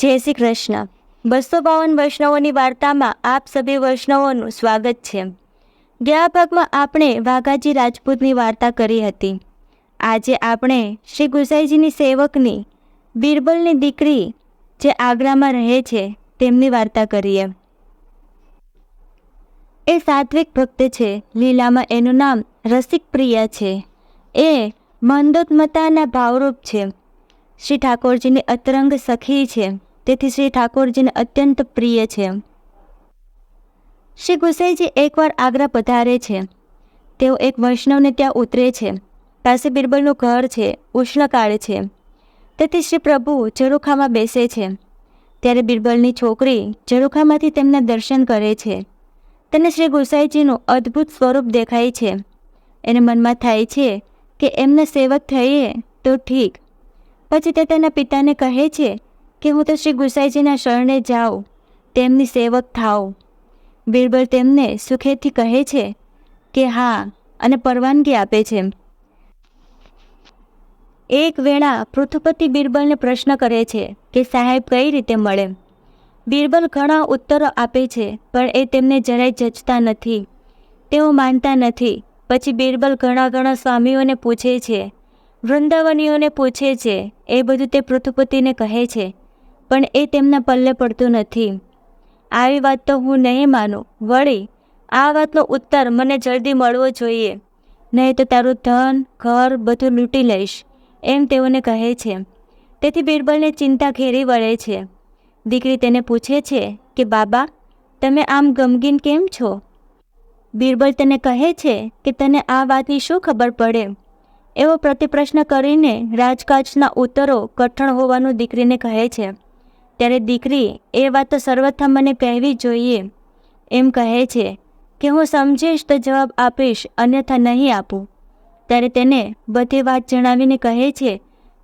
જય શ્રી કૃષ્ણ. બસો બાવન વૈષ્ણવોની વાર્તામાં આપ સભી વૈષ્ણવોનું સ્વાગત છે. ગયા ભાગમાં આપણે વાઘાજી રાજપૂતની વાર્તા કરી હતી. આજે આપણે શ્રી ગુસાઈજીની સેવકની બિરબલની દીકરી જે આગ્રામાં રહે છે તેમની વાર્તા કરીએ. એ સાત્વિક ભક્ત છે, લીલામાં એનું નામ રસિક પ્રિયા છે. એ મંદોત્મતાના ભાવરૂપ છે. શ્રી ઠાકોરજીની અતરંગ સખી છે. તેથી શ્રી ઠાકોરજીને અત્યંત પ્રિય છે. શ્રી ગુસાઈજી એકવાર આગ્રા પધારે છે. તેઓ એક વૈષ્ણવને ત્યાં ઉતરે છે. પાસે બિરબલનું ઘર છે, ઉષ્ણકાળ છે. તેથી શ્રી પ્રભુ ઝરૂખામાં બેસે છે. ત્યારે બિરબલની છોકરી ઝરૂખામાંથી તેમના દર્શન કરે છે. તેને શ્રી ગુસાઈજીનું અદ્ભુત સ્વરૂપ દેખાય છે. એને મનમાં થાય છે કે એમને સેવક થઈએ તો ઠીક. પછી તે તેના પિતાને કહે છે કે હું તો શ્રી ગુસાઈજીના શરણે જાઉં, તેમની સેવક થાઉં. બિરબલ તેમને સુખેથી કહે છે કે હા, અને પરવાનગી આપે છે. એક વેળા પૃથુપતિ બિરબલને પ્રશ્ન કરે છે કે સાહેબ કઈ રીતે મળે? બિરબલ ઘણા ઉત્તરો આપે છે, પણ એ તેમને જરાય જચતા નથી. તેઓ માનતા નથી. પછી બિરબલ ઘણા ઘણા સ્વામીઓને પૂછે છે, વૃંદાવનીઓને પૂછે છે, એ બધું તે પૃથુપતિને કહે છે. પણ એ તેમના પલ્લે પડતું નથી. આવી વાત તો હું નહીં માનું. વળી, આ વાતનો ઉત્તર મને જલ્દી મળવો જોઈએ. નહીં તો તારું ધન, ઘર બધું લૂંટી લઈશ, એમ તેઓને કહે છે. તેથી બિરબલને ચિંતા ઘેરી વળે છે. દીકરી તેને પૂછે છે કે, બાબા, તમે આમ ગમગીન કેમ છો? બિરબલ તેને કહે છે કે, તને આ વાતની શું ખબર પડે? એવો પ્રતિપ્રશ્ન કરીને રાજકાજના ઉત્તરો કઠણ હોવાનું દીકરીને કહે છે. ત્યારે દીકરી, એ વાત તો સર્વથા મને કહેવી જોઈએ. એમ કહે છે કે હું સમજીશ તો જવાબ આપીશ, અન્યથા નહીં આપું. ત્યારે તેને બધી વાત જણાવીને કહે છે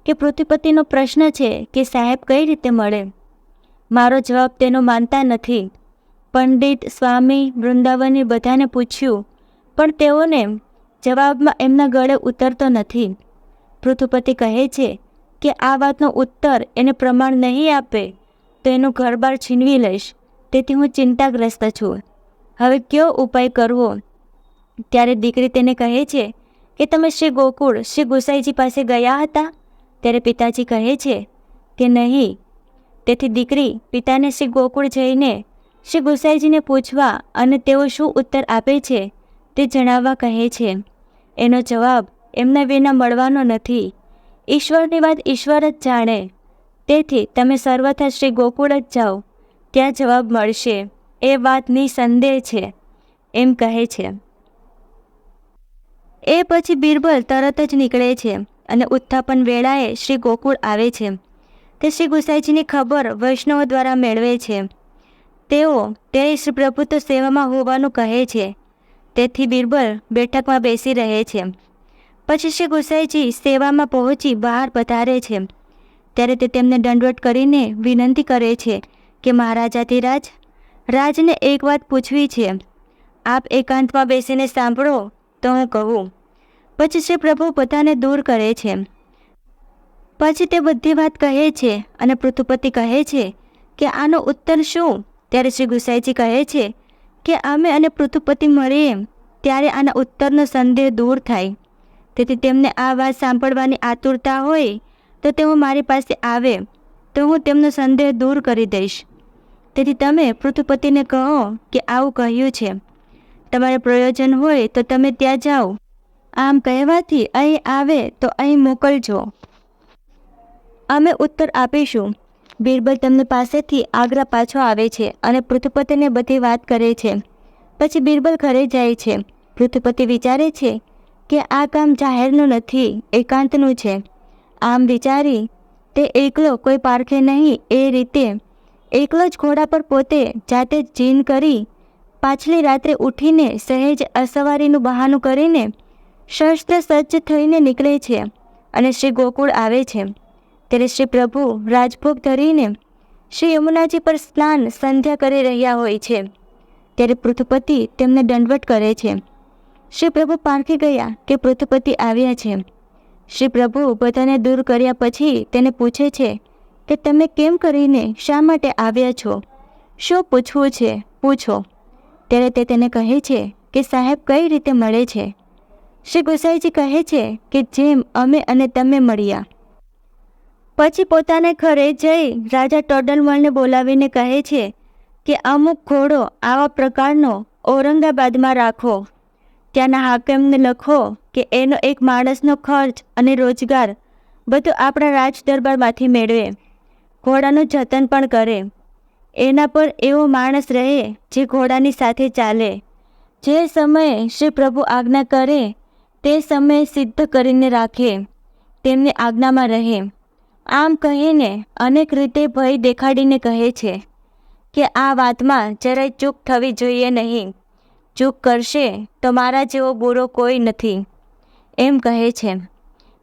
કે પૃથ્વીપતિનો પ્રશ્ન છે કે સાહેબ કઈ રીતે મળે? મારો જવાબ તેનો માનતા નથી. પંડિત, સ્વામી, વૃંદાવની બધાને પૂછ્યું, પણ તેઓને જવાબમાં એમના ગળે ઉતરતો નથી. પૃથુપતિ કહે છે કે આ વાતનો ઉત્તર એને પ્રમાણ નહીં આપે. તો એનું ઘરબાર છીનવી લઈશ. તેથી હું ચિંતાગ્રસ્ત છું. હવે કયો ઉપાય કરવો? ત્યારે દીકરી તેને કહે છે કે તમે શ્રી ગોકુળ, શ્રી ગુસાઈજી પાસે ગયા હતા? ત્યારે પિતાજી કહે છે કે નહીં. તેથી દીકરી પિતાને શ્રી ગોકુળ જઈને શ્રી ગુસાઈજીને પૂછવા અને તેઓ શું ઉત્તર આપે છે તે જણાવવા કહે છે. એનો જવાબ એમના વિના મળવાનો નથી. ઈશ્વરની વાત ઈશ્વર જ જાણે. તેથી તમે સર્વથા શ્રી ગોકુળ જ જાઓ. ત્યાં જવાબ મળશે. એ વાત નિસંદેહ છે. એમ કહે છે. એ પછી બિરબલ તરત જ નીકળે છે અને ઉત્થાપન વેળાએ શ્રી ગોકુળ આવે છે. તે શ્રી ગુસાઈજીની ખબર વૈષ્ણવો દ્વારા મેળવે છે. તેઓ તે શ્રી પ્રભુ તો સેવામાં હોવાનું કહે છે. તેથી બિરબલ બેઠકમાં બેસી રહે છે. પછી શ્રી ગુસાઈજી સેવામાં પહોંચી બહાર પધારે છે. ત્યારે તે તેમને દંડવટ કરીને વિનંતી કરે છે કે મહારાજાધિરાજ રાજને એક વાત પૂછવી છે. આપ એકાંતમાં બેસીને સાંભળો, તો હું કહું. પછી શ્રી પ્રભુ પોતાને દૂર કરે છે. પછી તે બધી વાત કહે છે અને પૃથુપતિ કહે છે કે આનો ઉત્તર શું? ત્યારે શ્રી ગુસાઈજી કહે છે કે અમે અને પૃથુપતિ મળીએ ત્યારે આના ઉત્તરનો સંદેહ દૂર થાય. તેથી તેમને આ વાત સાંભળવાની આતુરતા હોય તો તેઓ મારી પાસે આવે તો હું તેમનો સંદેહ દૂર કરી દઈશ. તેથી તમે પૃથુપતિને કહો કે આવું કહ્યું છે. તમારે પ્રયોજન હોય તો તમે ત્યાં જાઓ. આમ કહેવાથી અહીં આવે તો અહીં મોકલજો. અમે ઉત્તર આપીશું. બિરબલ તેમની પાસેથી આગ્રા પાછો આવે છે અને પૃથુપતિને બધી વાત કરે છે. પછી બિરબલ ઘરે જાય છે. પૃથુપતિ વિચારે છે કે આ કામ જાહેરનું નથી, એકાંતનું છે. આમ વિચારી, તે એકલો કોઈ પારખે નહીં, એ રીતે. એકલો જ ઘોડા પર પોતે જાતે જીન કરી, પાછલી રાત્રે ઉઠીને સહેજ અસવારીનું બહાનું કરીને શસ્ત્ર સજ્જ થઈને નીકળે છે અને શ્રી ગોકુળ આવે છે. ત્યારે શ્રી પ્રભુ રાજભોગ ધરીને શ્રી યમુનાજી પર સ્નાન સંધ્યા કરી રહ્યા હોય છે. ત્યારે પૃથુપતિ તેમને દંડવટ કરે છે. શ્રી પ્રભુ પારખી ગયા કે પૃથુપતિ આવ્યા છે. શ્રી પ્રભુ બધાને દૂર કર્યા પછી તેને પૂછે છે કે તમે કેમ કરીને શા માટે આવ્યા છો? શું પૂછવું છે? પૂછો. ત્યારે તે તેને કહે છે કે સાહેબ કઈ રીતે મળે છે? શ્રી ગુસાઈજી કહે છે કે જેમ અમે અને તમે મળ્યા. પછી પોતાને ઘરે જઈ રાજા ટોડલમલને બોલાવીને કહે છે કે અમુક ઘોડો આવા પ્રકારનો ઔરંગાબાદમાં રાખો. ત્યાંના હાકેમને લખો કે એનો એક માણસનો ખર્ચ અને રોજગાર બધું આપણા રાજ દરબારમાંથી મેળવે. ઘોડાનું જતન પણ કરે. એના પર એવો માણસ રહે જે ઘોડાની સાથે ચાલે. જે સમયે શ્રી પ્રભુ આજ્ઞા કરે, તે સમયે સિદ્ધ કરીને રાખે. તેમની આજ્ઞામાં રહે. આમ કહીને અનેક રીતે ભય દેખાડીને કહે છે કે આ વાતમાં જરાય ચૂક થવી જોઈએ નહીં. ચૂક કરશે તો મારા જેવો બુરો કોઈ નથી. એમ કહે છે.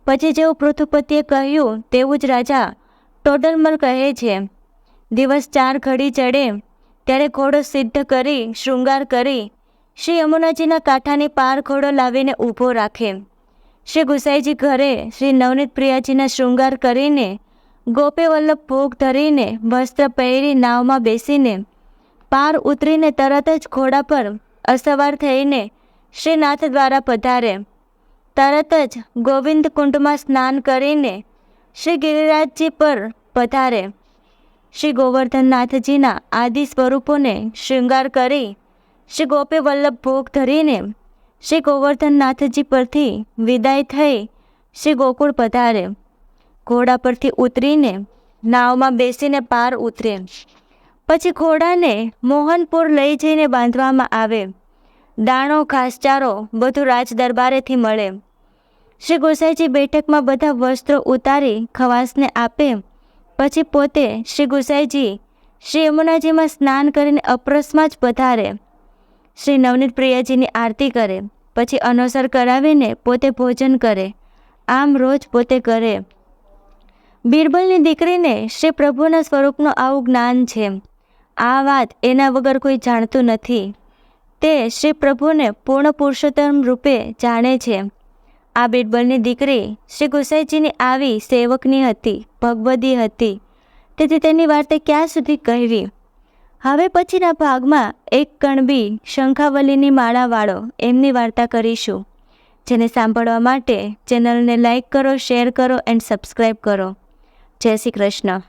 પછી જેવું પૃથુપતિએ કહ્યું, તેવું જ રાજા ટોડલમલ કહે છે. દિવસ ચાર ઘડી ચડે, ત્યારે ઘોડો સિદ્ધ કરી, શૃંગાર કરી, શ્રી યમુનાજીના કાંઠાની પાર ઘોડો લાવીને ઊભો રાખે. શ્રી ગુસાઈજી ઘરે શ્રી નવનીત પ્રિયાજીના શૃંગાર કરીને, ગોપે વલ્લભ ભોગ ધરીને, વસ્ત્ર પહેરી નાવમાં બેસીને, પાર ઉતરીને તરત જ ઘોડા પર અસવાર થઈને શ્રીનાથ દ્વારા પધારે. તરત જ ગોવિંદ કુંડમાં સ્નાન કરીને શ્રી ગિરિરાજજી પર પધારે. શ્રી ગોવર્ધનનાથજીના આદિ સ્વરૂપોને શૃંગાર કરી શ્રી ગોપી વલ્લભ ભોગ ધરીને શ્રી ગોવર્ધનનાથજી પરથી વિદાય થઈ શ્રી ગોકુળ પધારે. ઘોડા પરથી ઉતરીને નાવમાં બેસીને પાર ઉતરે. પછી ઘોડાને મોહનપુર લઈ જઈને બાંધવામાં આવે. દાણો, ઘાસચારો બધું રાજ દરબારેથી મળે. શ્રી ગુસાઈજી બેઠકમાં બધા વસ્ત્રો ઉતારી ખવાસને આપે. પછી પોતે શ્રી ગુસાઈજી શ્રી યમુનાજીમાં સ્નાન કરીને અપ્રસમાં જ પધારે. શ્રી નવનીત પ્રિયાજીની આરતી કરે. પછી અનોસર કરાવીને પોતે ભોજન કરે. આમ રોજ પોતે કરે. બિરબલની દીકરીને શ્રી પ્રભુના સ્વરૂપનું આવું જ્ઞાન છે. આ વાત એના વગર કોઈ જાણતું નથી. તે શ્રી પ્રભુને પૂર્ણ પુરુષોત્તમ રૂપે જાણે છે. આ બિરબલની દીકરી શ્રી ગુસાઈજીની આવી સેવકની હતી, ભગવદી હતી. તેથી તેની વાર્તા ક્યાં સુધી કહેવી? હવે પછીના ભાગમાં એક કણબી શંખાવલીની માળાવાળો એમની વાર્તા કરીશું. જેને સાંભળવા માટે ચેનલને લાઇક કરો, શેર કરો, એન્ડ સબસ્ક્રાઈબ કરો. જય શ્રી કૃષ્ણ.